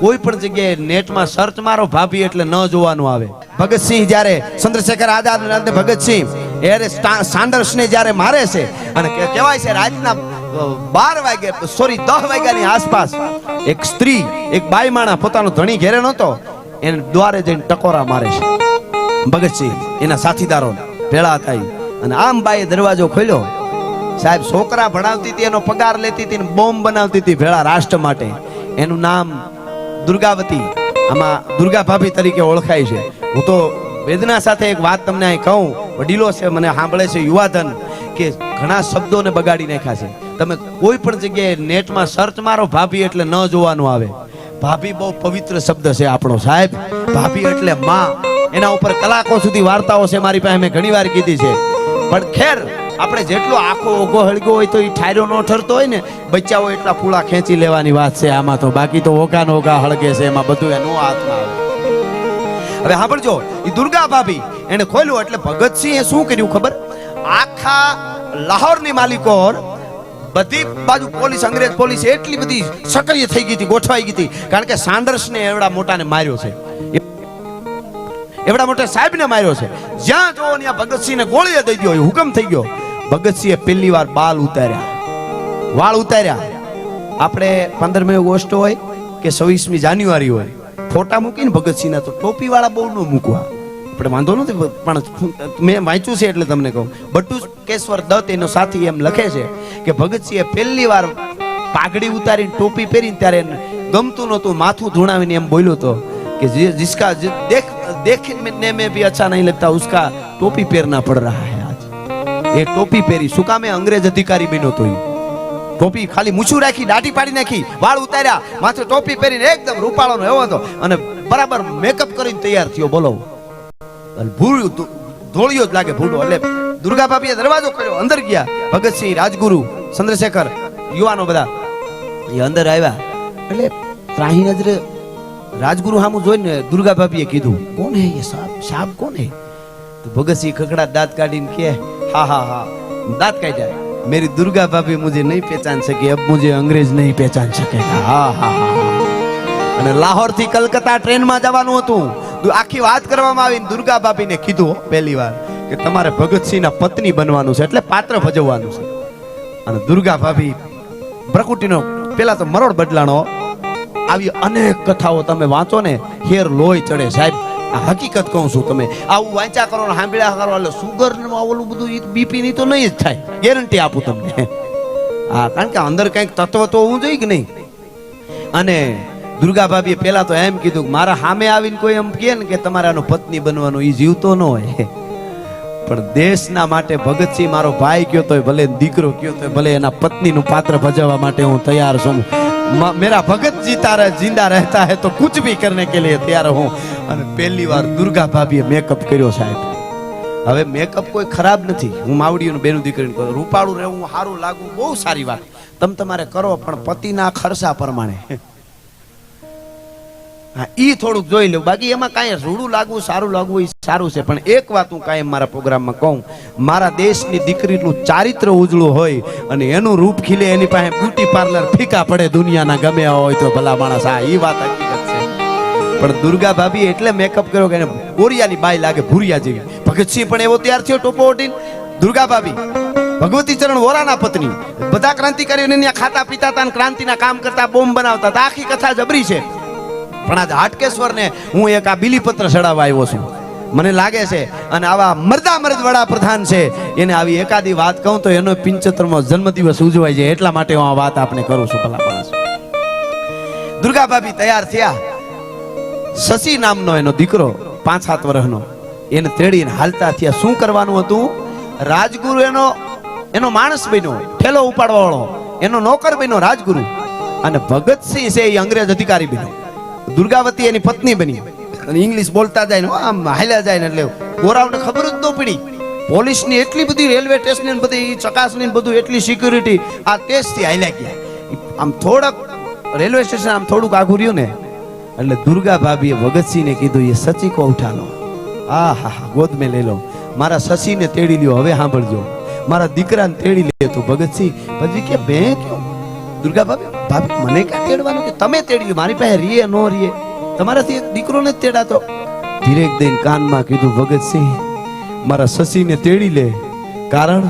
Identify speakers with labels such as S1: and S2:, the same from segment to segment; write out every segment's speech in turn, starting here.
S1: કોઈ પણ જગ્યાએ નેટમાં સર્ચ મારો ભાભી એટલે ન જોવાનું આવે. ભગતસિંહ જ્યારે ચંદ્રશેખર આઝાદ ભગતસિંહ એરે સાન્ડર્સને જ્યારે મારે છે, અને કહેવાય છે રાતના બાર વાગે સોરી દસ વાગ્યાની આસપાસ, એક સ્ત્રી, એક બાઈ માણા પોતાનો ધણી ઘેરે નહોતો, એને દ્વારે જઈને ટકોરા મારે છે. ભગતસિંહ એના સાથીદારો ભેળા થાય. અને આમ બાઈએ દરવાજો ખોલ્યો. સાહેબ, છોકરા ભણાવતી હતી, એનો પગાર લેતી હતી બોમ્બ બનાવતી હતી ભેળા રાષ્ટ્ર માટે. એનું નામ દુર્ગાવતી. આમાં દુર્ગા ભાભી તરીકે ઓળખાય છે. હું તો વેદના સાથે એક વાત તમને અહીં કહું. વડીલો છે, મને સાંભળે છે યુવાધન કે ઘણા શબ્દોને બગાડી નાખ્યા છે. તમે કોઈ પણ જગ્યાએ નેટમાં સર્ચ મારો ભાભી એટલે ન જોવાનું આવે. ભાભી બહુ પવિત્ર શબ્દ છે આપણો સાહેબ. ભાભી એટલે માં. એના ઉપર કલાકો સુધી વાર્તાઓ છે મારી પાસે. મેં ઘણી વાર કીધી છે. પણ ખેર આપણે જેટલો આખો ઓઘો હળગો હોય તો એ ઠાયરો નો ઠરતો હોય ને, બચ્ચાઓ એટલા પૂળા ખેંચી લેવાની વાત છે આમાં તો. બાકી તો ઓઘા નો ઓઘા હળગે છે એમાં બધું એનો હાથમાં આવે હવે સાંભળજો એ દુર્ગા ભાભી, એને ખોલ્યું એટલે ભગતસિંહે શું કર્યું ખબર? આખા લાહોરની માલિકો બધી બાજુ પોલીસ, અંગ્રેજ પોલીસ એટલી બધી સક્રિય થઈ ગઈ હતી, ગોઠવાઈ ગઈ હતી. કારણ કે સાન્ડર્સને એવડા મોટાને માર્યો છે. એવડા મોટા સાહેબને માર્યો છે. જ્યાં જોવો ત્યાં ભગતસિંહને ગોળીએ દઈ ગયો હુકમ થઈ ગયો. ભગતસિંહે પહેલી વાર બાલ ઉતાર્યા. વાળ ઉતાર્યા. આપણે પંદરમી ઓગસ્ટ હોય કે છવ્વીસમી જાન્યુઆરી હોય, ફોટા મૂકીને ભગતસિંહના તો ટોપીવાળા બહુ ન મૂકવા. આપણે વાંધો નથી, પણ મેં વાંચ્યું છે એટલે તમને કહું. બટુ કેશ્વર દત્ત એનો સાથી એમ લખે છે કે ભગતસિંહે પહેલી વાર પાઘડી ઉતારીને ટોપી પહેરીને ત્યારે ગમતું નહોતું, માથું ધૂણાવીને એમ બોલ્યો હતો કે જિસકા દેખ દેખને મેં ભી અચ્છા નહીં લગતા, ઉસકા ટોપી પહેરના પડ રહા હૈ. એ ટોપી પહેરી. શું કામે અંગ્રેજ અધિકારી બન્યો તો ટોપી ખાલી મૂછું રાખી, દાઢી પાડી નાખી, વાળ ઉતાર્યા. માથે ટોપી પહેરીને એકદમ રૂપાળો એવો હતો. અને બરાબર મેકઅપ કરીને તૈયાર થયો, બોલો. અને ધોળિયો જ લાગે ભૂલો. એટલે દુર્ગા ભાભીએ દરવાજો કર્યો, અંદર ગયા. ભગતસિંહ, રાજગુરુ, ચંદ્રશેખર, યુવાનો બધા. એ અંદર આવ્યા. એટલે ત્રાહી નજરે રાજગુરુ સામું જોઈને દુર્ગા ભાભીએ કીધું, કોણ હે સાપ? સાહેબ કોણ હે? तो भगत सिंह खकड़ा दांत काटिन के हाँ हाँ हाँ दांत काटा मेरी दुर्गा भाभी मुझे नहीं पहचान सकी अब मुझे अंग्रेज नहीं पहचान सकेगा હા હા હા અને લાહોર થી કલકત્તા ટ્રેનમાં જવાનું હતું દુ- આખી વાત કરવામાં આવી દુર્ગા ભાભીને કીધું પહેલી વાર કે તમારે ભગતસિંહના પત્ની બનવાનું છે એટલે પાત્ર ભજવવાનું છે અને દુર્ગા ભાભી પ્રકૃતિનો પેલા તો મરોડ બદલાણો આવી અનેક કથાઓ તમે વાંચો ને હેર લોહી ચડે સાહેબ આ હકીકત કહું છું તમે. આવું વાંચ્યા કરો સાંભળ્યા કરો, એટલે સુગર ઓલું બધું બીપી ની તો નહીં જ થાય. ગેરંટી આપું તમને. હા કારણ કે અંદર કંઈક તત્વ તો હોવું જોઈએ કે નહીં? અને દુર્ગા ભાભીએ પહેલા તો એમ કીધું મારા સામે આવીને કોઈ એમ કહે ને કે તમારે આનો પત્ની બનવાનો એ જીવતો ન હોય. પણ દેશના માટે ભગતસિંહ મારો ભાઈ કયો તોય ભલે દીકરો કયો તોય ભલે એના પત્નીનું પાત્ર ભજવવા માટે હું તૈયાર છું. મેરા ભગત જીતા રહે જિંદા રહેતા હે તો કુછ ભી કરને કે લિયે તૈયાર હું. અને પહેલી વાર દુર્ગા ભાભીએ મેકઅપ કર્યો સાહેબ. હવે મેકઅપ કોઈ ખરાબ નથી. હું માવડીઓને બેનું દીકરીને કહું, રૂપાળું રહેવું સારું લાગવું, બહુ સારી વાત. તમે તમારે કરો, પણ પતિના ખર્ચા પ્રમાણે. હા એ થોડુંક જોઈ લો. બાકી એમાં કાંઈ રૂડું લાગવું, સારું લાગવું એ સારું છે. પણ એક વાત હું કાંઈ મારા પ્રોગ્રામમાં કહું. મારા દેશની દીકરીનું ચારિત્ર ઉજળું હોય અને એનું રૂપ ખીલે, એની પાસે બ્યુટી પાર્લર ફીકા પડે દુનિયાના ગમે હોય તો ભલા માણસ. હા એ વાત હકીકત પણ દુર્ગા ભાભી એટલે મેકઅપ કર્યો કે બોરિયાની બાઈ લાગે, ભૂરિયા જેવી. ભગતસિંહ પણ એવો તૈયાર થયો ટોપો ઓઢીને. દુર્ગા ભાભી, ભગવતી ચરણ વોરાના પત્ની. બધા ક્રાંતિકારીઓને ત્યાં ખાતા પીતા હતા ક્રાંતિના કામ કરતા બોમ્બ બનાવતા હતા. આખી કથા જબરી છે. પણ આજ હાટકેશ્વરને હું એક આ બિલીપત્ર ચડાવવા આવ્યો છું. મને લાગે છે અને આવા મરદા મરદ વડાપ્રધાન છે, એને આવી એકાદી વાત કહું તો એનો પિંચોતેરમો જન્મદિવસ ઉજવાય છે. એટલા માટે હું આ વાત આપને કરું છું, ભલા દુર્ગા ભાભી તૈયાર થયા. શશી નામનો એનો દીકરો પાંચ સાત વર્ષનો. એને તેડીને હાલતા થયા. શું કરવાનું હતું? રાજગુરુ એનો એનો માણસ બન્યો. ઠેલો ઉપાડવા એનો નોકર બન્યો, રાજગુરુ. અને ભગતસિંહ છે એ અંગ્રેજ અધિકારી બન્યો. દુર્ગાવતી એની પત્ની બની. અને ઇંગ્લિશ બોલતા જાય ને, આમ હાલ્યા જાય ને એટલે ગોરાવને ખબર જ ન પડી. પોલીસની એટલી બધી રેલવે સ્ટેશન ને બધી ચકાસણી બધું એટલી સિક્યુરિટી આ ટેસ્ટથી હાલ્યા ગયા. આમ થોડાક રેલવે સ્ટેશન આમ થોડુંક આઘું રહ્યું ને એટલે દુર્ગા ભાભીએ ભગતસિંહને કીધું એ સચી કો ઉઠાલો આ હા હા ગોદ મેં લઈ લો. મારા શશીને તેડી લ્યો, હવે સાંભળજો. મારા દીકરાને તેડી લે તું, ભગતસિંહ. પછી કે બે કેવું દુર્ગા ભાભી ભાભી, મને ક્યાં તેડવાનું કે? તમે તેડ્યું, મારી પાસે રીએ નો રીએ. તમારાથી દીકરોને જ તેડાતો. ધીરેક દઈને કાનમાં કીધું, ભગતસિંહ, મારા સસીને તેડી લે. કારણ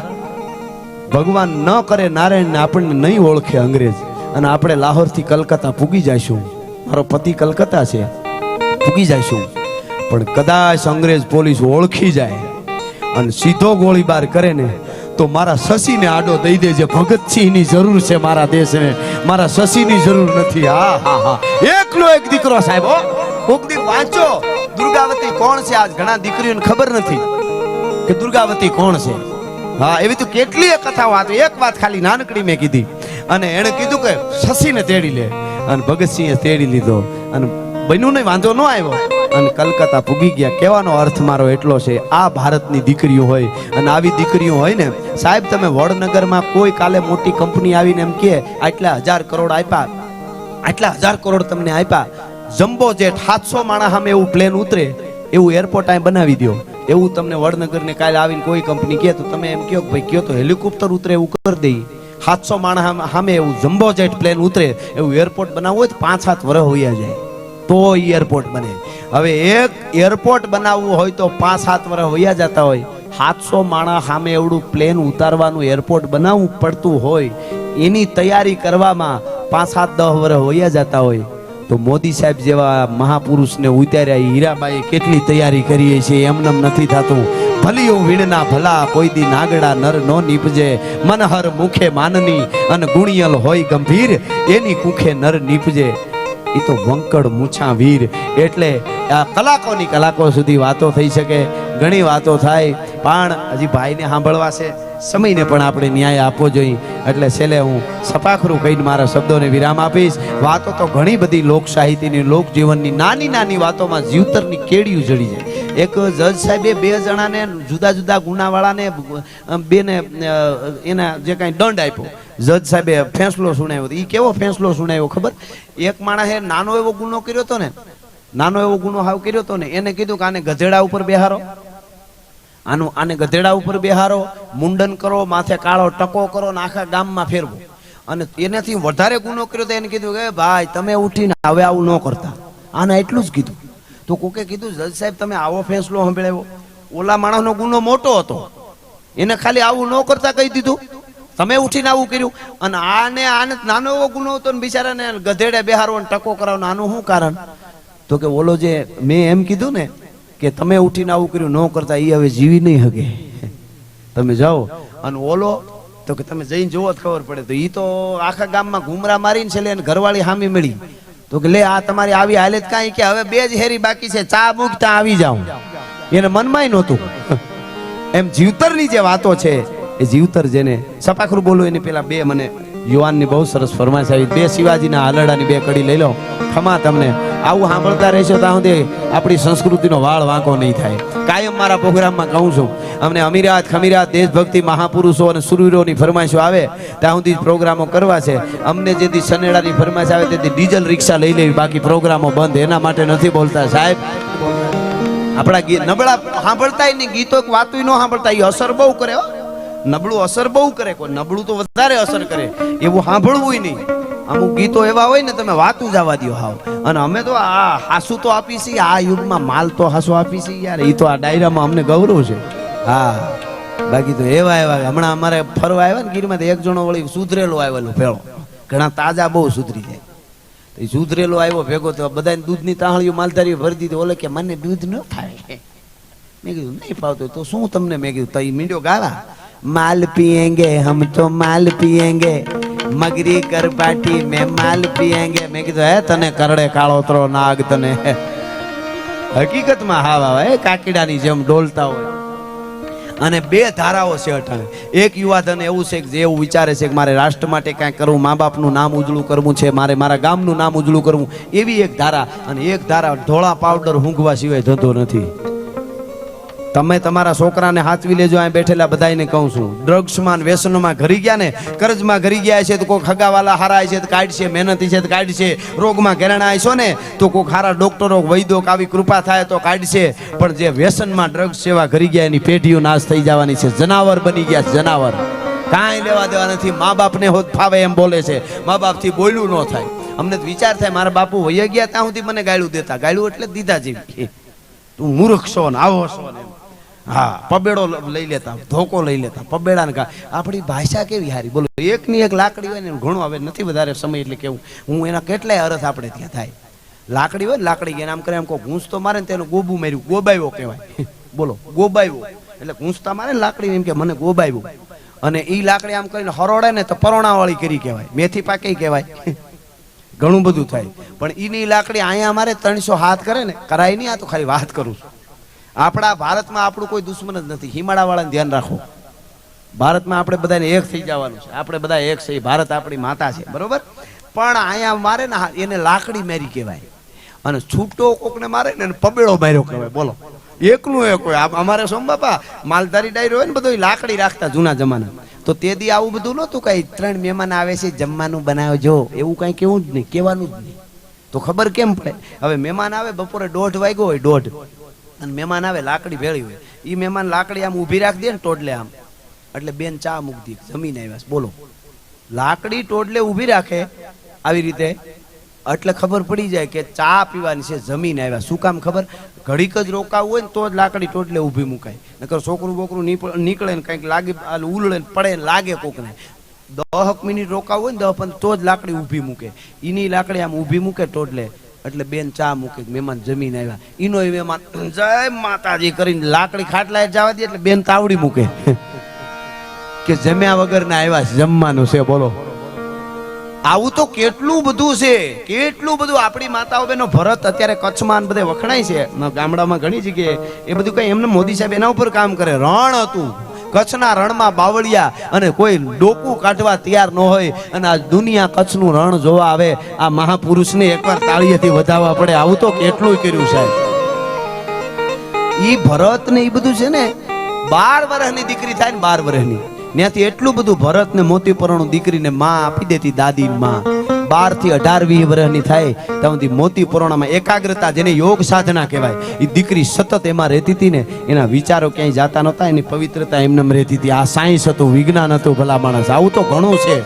S1: ભગવાન ન કરે, નારાયણને આપણને નહીં ઓળખે અંગ્રેજ. અને આપણે લાહોરથી કલકત્તા પૂગી જઈશું. મારો પતિ કલકત્તા છે. પૂગી જઈશું પણ કદાચ અંગ્રેજ પોલીસ ઓળખી જાય અને સીધો ગોળીબાર કરે ને તો મારા શશીને આડો દઈ દેજે. ભગતસિંહની જરૂર છે મારા દેશને. મારા શશીની જરૂર નથી. હા હા હા. એકનો એક દીકરો સાહેબ, હો. કોક વાંચો. દુર્ગાવતી કોણ છે? આજ ઘણા દીકરીઓને ખબર નથી કે દુર્ગાવતી કોણ છે. હા, એવી તો કેટલીય કથાઓ આ એક વાત ખાલી નાનકડી મેં કીધી. અને એણે કીધું કે શશીને તેડી લે. અને ભગતસિંહે તેડી લીધો. અને બન્યું નહીં વાંધો ન આવ્યો. અને કલકત્તા પૂગી ગયા. કહેવાનો અર્થ મારો એટલો છે, આ ભારતની દીકરીઓ હોય અને આવી દીકરીઓ હોય ને, સાહેબ, તમે વડનગરમાં કોઈ કાલે મોટી કંપની આવીને એમ કે આટલા હજાર કરોડ આપ્યા, આટલા હજાર કરોડ તમને આપ્યા, જમ્બો જેટ સાતસો માણસ સામે એવું પ્લેન ઉતરે, એવું એરપોર્ટ અહીં બનાવી દો એવું તમને વડનગરને કાલે આવીને કોઈ કંપની કહે, તો તમે એમ કહો ભાઈ કયો તો હેલિકોપ્ટર ઉતરે એવું કરી દઈ સાતસો માણસ સામે- એવું જમ્બો જેટ પ્લેન ઉતરે, એવું એરપોર્ટ બનાવવું હોય તો પાંચ સાત વર્ષ હોયા જાય. તો એરપોર્ટ બને. હવે એક એરપોર્ટ બનાવવું હોય તો પાંચ સાત વર્ષ વયા જતા હોય. સાતસો માણસ સામે એવડું પ્લેન ઉતારવાનું એરપોર્ટ બનાવવું પડતું હોય, એની તૈયારી કરવામાં પાંચ સાત દસ વર્ષ વયા જતા હોય. તો મોદી સાહેબ જેવા મહાપુરુષને ઉતાર્યા હીરાબાઈ કેટલી તૈયારી કરીએ છીએ એમનેમ નથી થતું. ભલિયો વીણના ભલા, કોઈ દી નાગડા નર નો નીપજે. મનહર મુખે માનની અને ગુણિયલ હોય ગંભીર, એની કુખે નર નીપજે. એ તો વંકડ મૂછા વીર. એટલે આ કલાકોની કલાકો સુધી વાતો થઈ શકે. ઘણી વાતો થાય. પણ હજી ભાઈને સાંભળવા છે. સમયને પણ આપણે ન્યાય આપવો જોઈએ. એટલે છેલ્લે હું સપાખરું કહીને મારા શબ્દોને વિરામ આપીશ. વાતો તો ઘણી બધી લોક સાહિત્યની, લોક જીવનની, નાની નાની વાતોમાં જીવતરની કેડિયું જડી જાય. એક જજ સાહેબે બે જણાને જુદા જુદા ગુનાવાળાને બેને એના જે કાંઈ દંડ આપ્યો. જજ સાહેબે ફેંસલો સુણાવ્યો. એ કેવો ફેંસલો સુણાવ્યો ખબર? એક માણસે નાનો એવો ગુનો કર્યો હતો ને, નાનો એવો ગુનો હાવ કર્યો હતો ને, એને કીધું કે આને ગધેડા ઉપર બેહારો. આનું આને ગધેડા ઉપર બેહારો, મુંડન કરો, માથે કાળો ટકો કરો ને આખા ગામમાં ફેરવો. અને એનાથી વધારે ગુનો કર્યો તો એને કીધું કે ભાઈ, તમે ઉઠીને હવે આવું ન કરતા. આને એટલું જ કીધું. તો કોકે કીધું, જજ સાહેબ, તમે આવો ફેંસલો સંભળાવ્યો. ઓલા માણસનો ગુનો મોટો હતો. એને ખાલી આવું ન કરતા કહી દીધું. તમે ઉઠીને આવું કર્યું. અને આને આને નાનો એવો ગુનો હતો ને બિચારાને ગધેડે બેહારવો ને ટકો કરાવવાનો. આનું શું કારણ? તો કે ઓલો જે મેં એમ કીધું ને કે તમે ઉઠીને આવું કર્યું, ન કરતા એ હવે જીવી નહીં હકે તમે જાઓ. અને ઓલો, તો કે તમે જઈને જોવો જ ખબર પડે. તો એ તો આખા ગામમાં ઘુમરા મારીને છે એને ઘરવાળી હામી મળી. તો કે લે, આ તમારી આવી હાલત કાંઈ કે હવે બે જ હેરી બાકી છે, ચા મૂકતા આવી જાઉં. એને મનમાંય નહોતું. એમ જીવતરની જે વાતો છે, એ જીવતર જેને સપાખરું બોલું, એની પેલા બે મને યુવાનની બહુ સરસ ફરમાઈશ આવી. બે શિવાજીના આલડાની બે કડી લઈ લો. ખમા તમને. આવું સાંભળતા રહેશો ત્યાં સુધી આપણી સંસ્કૃતિનો વાળ વાંકો નહીં થાય. કાયમ મારા પ્રોગ્રામમાં કહું છું, અમને અમીરાત, ખમીરાત, દેશભક્તિ, મહાપુરુષો અને સુરવીરોની ફરમાઈશો આવે. ત્યાં સુધી પ્રોગ્રામો કરવા છે. અમને જેથી સનેડાની ફરમાઈશ આવે તેથી ડીઝલ રિક્ષા લઈ લેવી. બાકી પ્રોગ્રામો બંધ. એના માટે નથી બોલતા સાહેબ. આપણા ગીત નબળા સાંભળતા નહીં ગીતો વાતું ન સાંભળતા. એ અસર બહુ કરે હો. નબળું અસર બહુ કરે. કોઈ નબળું તો વધારે અસર કરે. એવું સાંભળવું નહીં. અમુક ગીતો એવા હોય ને, તમે વાતું જવા દો હાવ. અને અમે તો આ હાસુ તો આપી છીએ. આ યુગમાં માલ તો હાસુ આપી છીએ યાર. એ તો આ ડાયરામાં અમને ગૌરવ છે. હા. બાકી તો એવા એવા. હમણાં અમારે ફરવા આવ્યા ને ગીરમાં એક જણો વળી સુધરેલો આવેલો ભેળો. ઘણા તાજા બહુ સુધરી જાય. તો સુધરેલો આવ્યો ભેગો, તો બધાને દૂધની તાહળીઓ માલધારીઓ ભરી દીધી. ઓલે કે, મને દૂધ ન થાય. મેં કીધું, નહીં ફાવતું. તો શું તમને? મેં કીધું, તઈ મીંડ્યો ગાવા માલ पिएंगे हम तो માલ पिएंगे મગરી કર પાટી મેં માલ पिएंगे મેં કીધું હે તને કરડે કાળો તરો નાગ તને હકીકતમાં હા વાવા એ કાકીડાની જેમ ડોલતા હોય અને બે ધારાઓ છે અટાણે એક યુવાધન એવું છે કે જે એવું વિચારે છે કે મારે રાષ્ટ્ર માટે કાંઈક કરવું મા બાપનું નામ ઉજળું કરવું છે મારે મારા ગામનું નામ ઉજળું કરવું એવી એક ધારા અને એક ધારા ધોળા પાવડર ઊંઘવા સિવાય ધંધો નથી તમે તમારા છોકરાને હાથવી લેજો, અહીં બેઠેલા બધાને કહું છું. ડ્રગ્સમાં વ્યસનોમાં ઘરી ગયા ને, કરજમાં ઘરી ગયા છે, તો કોઈ ખગાવાલા હારાય છે, તો કાઢશે, મહેનતી છે, તો કાઢશે, રોગમાં ઘેરણાય છો ને, તો કોઈ હારા ડોક્ટરો વૈદો આવી કૃપા થાય તો કાઢશે. પણ જે વ્યસનમાં ડ્રગ્સ સેવા ઘરી ગયા, એની પેઢીઓ નાશ થઈ જવાની છે. જનાવર બની ગયા જનાવર. કાંઈ લેવા દેવા નથી. મા બાપને હોત ફાવે એમ બોલે છે. મા બાપથી બોલ્યું ન થાય. અમને વિચાર થાય, મારા બાપુ વૈયા ગયા, ત્યાં સુધી મને ગાયલું દેતા. ગાયલું એટલે દીધા જેવી તું મૂર્ખ છો ને, આવો છો ને. હા. પબેડો લઈ લેતા, ધોકો લઈ લેતા પબેડા ને આપણી ભાષા કેવી હારી બોલો, એકની એક લાકડી હોય ને ઘણું હવે નથી વધારે સમય એટલે કેવું? હું એના કેટલાય અર્થ આપણે ત્યાં થાય. લાકડી હોય લાકડી એને આમ કરે એમ કહો, ઘૂંસ તો મારે ને તેનું ગોબું માર્યું ગોબાયો કહેવાય. બોલો ગોબાયો એટલે ઘૂંસતા મારે ને લાકડી એમ કે, મને ગોબાયું અને એ લાકડી આમ કરીને હરોડે ને તો પરોણાવાળી કરી કહેવાય. મેથી પાકી કહેવાય. ઘણું બધું થાય. પણ એની લાકડી અહીંયા મારે ત્રણસો હાથ કરે ને, કરાય નહીં, આ તો ખાલી વાત કરું છું. આપણા ભારતમાં આપણું કોઈ દુશ્મન જ નથી. હિમાળાવાળાને ધ્યાન રાખો. ભારતમાં આપણે બધાને એક થઈ જવાનું છે. આપણે બધા એક છે. ભારત આપણી માતા છે. બરોબર? પણ અહીંયા મારે ને એને લાકડી મેરી કહેવાય. અને છૂટો કોકને મારે ને પબેડો માર્યો કહેવાય. બોલો. એકનું એક હોય. અમારે સોમ બાપા માલધારી ડાયરો હોય ને બધું લાકડી રાખતા જૂના જમાના તો તે દી આવું બધું નહોતું કઈ. ત્રણ મહેમાન આવે છે, જમવાનું બનાવજો. એવું કઈ કેવું જ નહીં. કહેવાનું જ નહીં. તો ખબર કેમ પડે? હવે મહેમાન આવે, બપોરે દોઢ વાગ્યો હોય, દોઢ. અને મહેમાન આવે, લાકડી ભેળી હોય. એ મહેમાન લાકડી આમ ઊભી રાખી દે ને ટોટલે આમ. એટલે બેન ચા મૂકી જમીને આવ્યા બોલો. લાકડી ટોટલે ઊભી રાખે આવી રીતે. એટલે ખબર પડી જાય કે ચા પીવાની છે, જમીને આવ્યા શું કામ ખબર? ઘડીક જ રોકાવું હોય ને તો જ લાકડી ટોટલે ઊભી મુકાય. નકર છોકરું બોકરું નીકળે ને કંઈક લાગે ઉલળે ને પડે લાગે કોકને. દહક મિનિટ રોકાવું હોય ને દહ પંદર તો જ લાકડી ઊભી મૂકે. એની લાકડી આમ ઊભી મૂકે ટોટલે એટલે બેન ચા મૂકે મહેમાન જમીન આવ્યા. ઈનો મહેમાન, જય માતાજી કરીને લાકડી ખાટલા જવા દે એટલે બેન તાવડી મૂકે. કે જમ્યા વગર ના આવ્યા જમવાનું છે, બોલો. આવું તો કેટલું બધું છે, કેટલું બધું આપણી માતાઓ બેનો ભરત અત્યારે કચ્છમાં બધે વખણાય છે. ગામડામાં ઘણી જગ્યાએ એ બધું કઈ એમને મોદી સાહેબ એના ઉપર કામ કરે. રણ હતું. કચ્છના રણમાં બાવળિયા અને કોઈ ડોકું કાઢવા તૈયાર ન હોય અને આ દુનિયા કચ્છનું રણ જોવા આવે, આ મહાપુરુષને એકવાર તાળીએથી વધાવવા પડે. આવું તો કેટલું કર્યું સાહેબ. ઈ ભરત ને ઈ બધું છે ને, બાર વર્ષની દીકરી થાય ને બાર વર્ષની ત્યાંથી એટલું બધું ભરત ને મોતી પરણું દીકરીને માં આપી દેતી દાદી માં. બારથી અઢાર વીસ વર્ષની થાય, ત્યાં સુધી મોતી પરોણામાં એકાગ્રતા જેને યોગ સાધના કહેવાય એ દીકરી સતત એમાં રહેતી હતી ને, એના વિચારો ક્યાંય જાતા નહોતા, એની પવિત્રતા એમને રહેતી હતી. આ સાયન્સ હતું, વિજ્ઞાન હતું, ભલા માણસ, આવું તો ઘણું છે.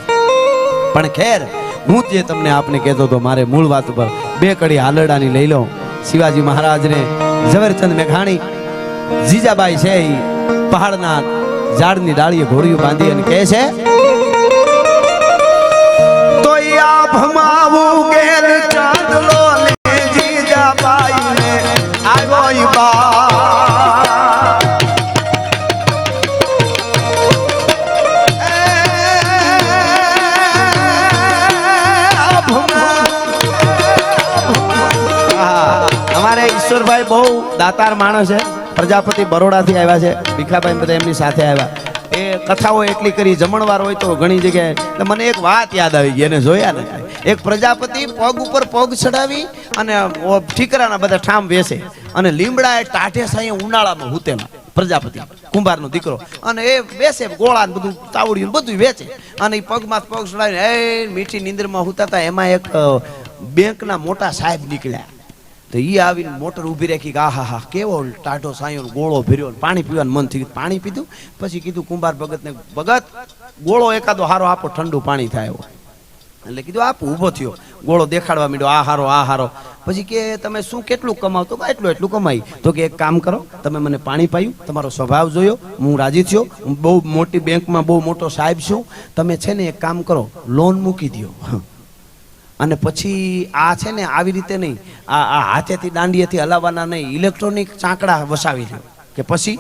S1: પણ ખેર, હું જે તમને આપને કહેતો હતો, મારે મૂળ વાત ઉપર બે કડી હાલરડાની લઈ લો શિવાજી મહારાજને, ઝવેરચંદ મેઘાણી, જીજાબાઈ છે એ પહાડના ઝાડની ડાળીએ ઘોડીઓ બાંધી અને કહે છે દાતાર માણસ છે. પ્રજાપતિ બરોડાથી આવ્યા છે. ભીખાભાઈ બધા એમની સાથે આવ્યા. એ કથાઓ એટલી કરી, જમણવાર હોય તો ઘણી જગ્યાએ. મને એક વાત યાદ આવી ગઈ, એને જોયા ને? એક પ્રજાપતિ પગ ઉપર પગ ચડાવી અને ઠીકરાના બધા ઠામ વેસે અને લીમડા એ ટાઢે સાંયે ઉનાળામાં હુતેમાં પ્રજાપતિ, કુંભારનો દીકરો. અને એ બેસે ગોળા બધું તાવડિયું બધું વેચે. અને એ પગમાં પગ ચડાવીને, એ મીઠી નીંદરમાં હુતા હતા એમાં એક બેંકના મોટા સાહેબ નીકળ્યા. તો એ આવીને મોટર ઊભી રાખી કે આહા હા કેવો ટાઢો સાયો ગોળો ભર્યો પાણી પીવાનું મન થયું. પાણી પીધું, પછી કીધું, કુંભાર ભગતને, ભગત, ગોળો એકાદો હારો આપો, ઠંડુ પાણી થાય એટલે કીધું, આપ, ઊભો થયો. ગોળો દેખાડવા માંડ્યો આ હારો આ હારો પછી કે, તમે શું કેટલું કમાવ તો કે એટલું એટલું કમાઈ. તો કે, એક કામ કરો, તમે મને પાણી પાયું, તમારો સ્વભાવ જોયો, હું રાજી થયો બહુ મોટી બેંકમાં બહુ મોટો સાહેબ છું. તમે છે ને એક કામ કરો, લોન મૂકી દો અને પછી આ છે ને આવી રીતે નહીં. આ આ હાથેથી દાંડીએથી હલાવવાના નહીં. ઇલેક્ટ્રોનિક ચાંકડા વસાવી લો કે પછી?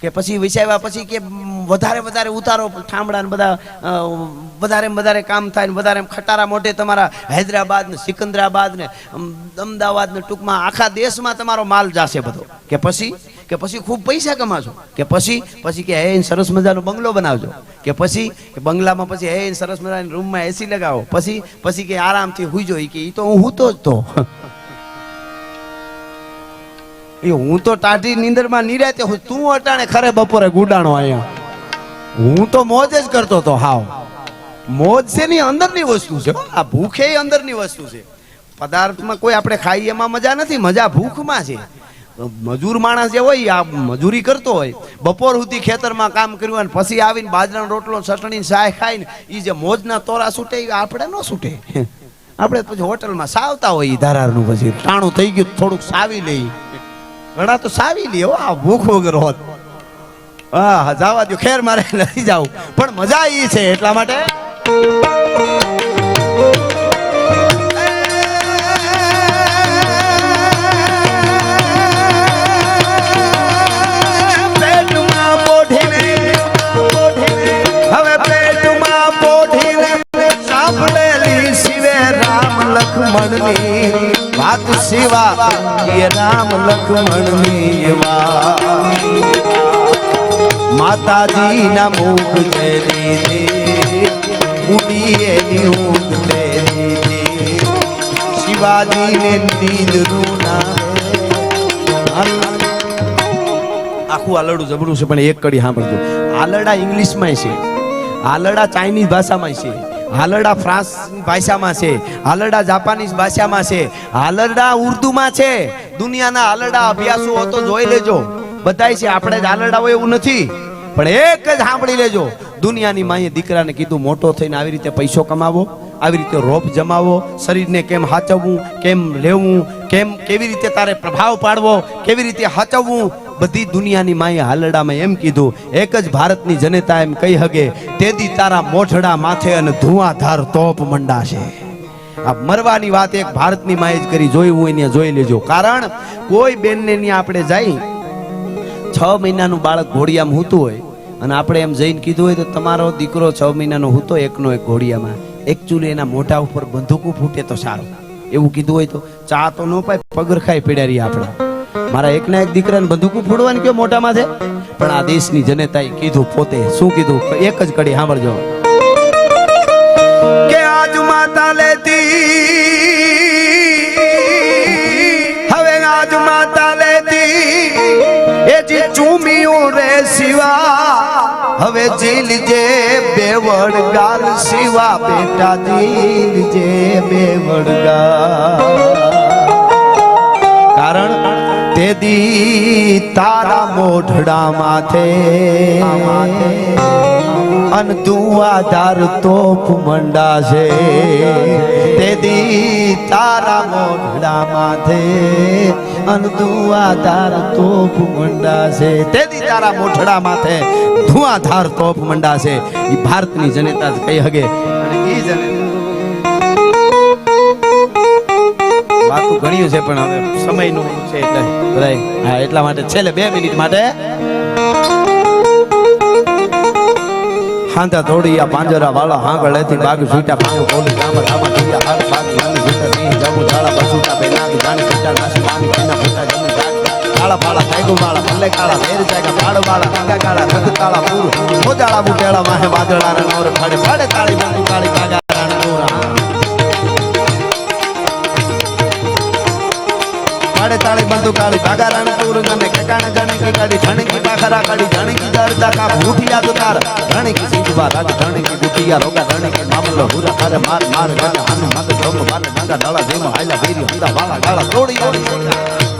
S1: કે પછી વિસાવ્યા પછી કે વધારે વધારે ઉતારો, ઠામડા બધા વધારે વધારે કામ થાય ને વધારે ખટારા મોઢે તમારા હૈદરાબાદ ને સિકંદરાબાદ ને અમદાવાદ ને ટૂંકમાં આખા દેશમાં તમારો માલ જાશે બધો. કે પછી? કે પછી ખૂબ પૈસા કમાશો. કે પછી પછી કે, હે સરસ મજાનો બંગલો બનાવજો. કે પછી બંગલામાં પછી, હે સરસ મજાની રૂમમાં એસી લગાવો. પછી પછી કે, આરામથી હુઈજો. કે એ તો હું હૂતો જ તો. એ હું તો ટાઢી નીંદરમાં નિરાતે હું, તું અટાણે ખરે બપોરે ગુડાણો અહીંયા હું તો મોજ જ કરતો તો હાવ. મોજ છે ની અંદરની વસ્તુ છે. આ ભૂખે અંદરની વસ્તુ છે. પદાર્થમાં કોઈ આપણે ખાઈએ એમાં મજા નથી. મજા ભૂખમાં છે. મજૂર માણસ જે હોય આ મજૂરી કરતો હોય. બપોર સુધી ખેતરમાં કામ કર્યું અને પછી આવીને બાજરાનો રોટલો, ચટણી સાય ખાઈને એ જે મોજના તોરા છૂટે એ આપણે ન છૂટે આપણે પછી હોટલમાં સાવતા હોય એ ધારારનું પછી. ટાણું થઈ ગયું થોડુંક સાવી લઈ. ઘણા તો સાવી લે આ ભૂખ વગર હોત. હા જવા દો ખેર મારે નથી જાવ પણ મજા એ છે એટલા માટે. વાત સેવા, એ રામ લક્ષ્મણની માતાજી માતાજીના મુખ છે દીદી ઉડી એની ઊંઘ દીદી શિવાજી ને નીંદ રૂના. આખું આલડું જબરું છે, પણ એક કડી સાંભળજો. આલડા ઇંગ્લિશમાં છે. આલડા ચાઇનીઝ ભાષામાં છે. હાલરડા ફ્રાન્સ ભાષામાં છે, હાલરડા જાપાનીઝ ભાષામાં છે, હાલરડા ઉર્દુમાં છે. દુનિયાના હાલરડા અભ્યાસો તો જોઈ લેજો. બધાય છે, આપણે જ હાલરડા હોય એવું નથી. પણ એક જ સાંભળી લેજો. દુનિયાની માએ દીકરાને કીધું, મોટો થઈને આવી રીતે પૈસો કમાવો, આવી રીતે રોપ જમાવો, શરીરને કેમ હાચવવું, કેમ લેવું, કેમ કેવી રીતે તારે પ્રભાવ પાડવો, કેવી રીતે હાચવવું બધી દુનિયાની માએ હાલડામાં એમ કીધું, એક જ ભારતની જનતા એમ કહી હગે, તેદી તારા મોઢડા માથે અને ધુઆધાર તોપ મંડાશે. આ મરવાની વાત એક ભારતની માએ જ કરી જોઈ હું એને જોઈ લેજો. કારણ, કોઈ બેનને ત્યાં આપણે જઈ છ મહિનાનું બાળક ઘોડિયામાં હૂતું હોય, અને આપણે એમ જઈને કીધું હોય તો તમારો દીકરો છ મહિનાનો હૂતો એકનો એક ઘોડિયામાં. એકચ્યુઅલી એના મોઢા ઉપર બંદૂકો ફૂટે તો સારું. એવું કીધું હોય તો ચા તો ન પાય, પગરખાય પીડારી આપણા. મારા એકના એક દીકરાને બંદૂકો ફોડવાની કયો મોટામાં છે? પણ આ દેશની જનતાએ કીધું પોતે, શું કીધું? એક જ કડી સાંભળજો. કે આજ માતા લેતી, હવે આજ માતા લેતી, એ જે ચૂમિયું રે શિવા, હવે જીલ જે બે ગાલ શિવા, બેટા જીલ જે બેવડ ગાલ. કારણ તેદી તારા મોઢડા માથે અન ધુઆધાર તોપ મંડા છે તેદી તારા મોઢડા માથે અન ધુઆધાર તોપ મંડા છે તેદી તારા મોઢડા માથે ધુઆધાર તોપ મંડા છે એ ભારતની જનતા જ કહી હગે. અને એ જનતા વાતું ઘણ્યું છે, પણ હવે સમયનું છે એટલે. હા, એટલા માટે છેલ્લે બે મિનિટ માટે હાંતા થોડી આ પાંજરા વાળા હાંગળ લેતી બાગ છૂટા પાણી બોલી ગામ ધામા ઢીયા હાર બાગ નાની ભીતર નહીં જવું ઝાડા બસુટા બે નાગ જાણી છૂટા નાસી પાણી પીના ફૂટા જમી જાગ કાળા, પાળા કાયગુ માળા ભલે કાળા, વેર જાગા પાડ વાળા કાકા કાળા રત કાળા, પૂર. મોજાળા, બુટેળા, માહે વાદળા નોર ફાડે ફાડે, તાળી બંદુ કાળી કાગા પાડે તાળે બંધુ કાળી ભાગા રાણ તુર ગને કકાણ જાણે કે કાઢી જાણે કે પાખરા કાઢી જાણે કે દરદા કા ભૂઠિયા તો તાર. જાણે કે સિંધવા રાજ જાણે કે ગુટિયા રોગા જાણે કે મામલો, હુરા તારે માર માર ગાને હનુ મત ધમ વાલે ડાંગા ડાળા જેમ હાલા ભેરી હંદા વાળા ગાળા તોડી તોડી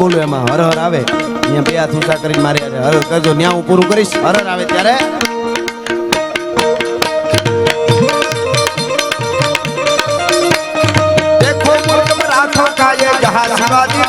S1: બોલું, એમાં હર હર આવે. અહીંયા બે હાથ ઊંચા કરીને મારે હર હર કરજો. ત્યાં હું પૂરું કરીશ. હર હર આવે ત્યારે. દેખો મુલ્ક મરાઠો કાયે જહાં શિવાજી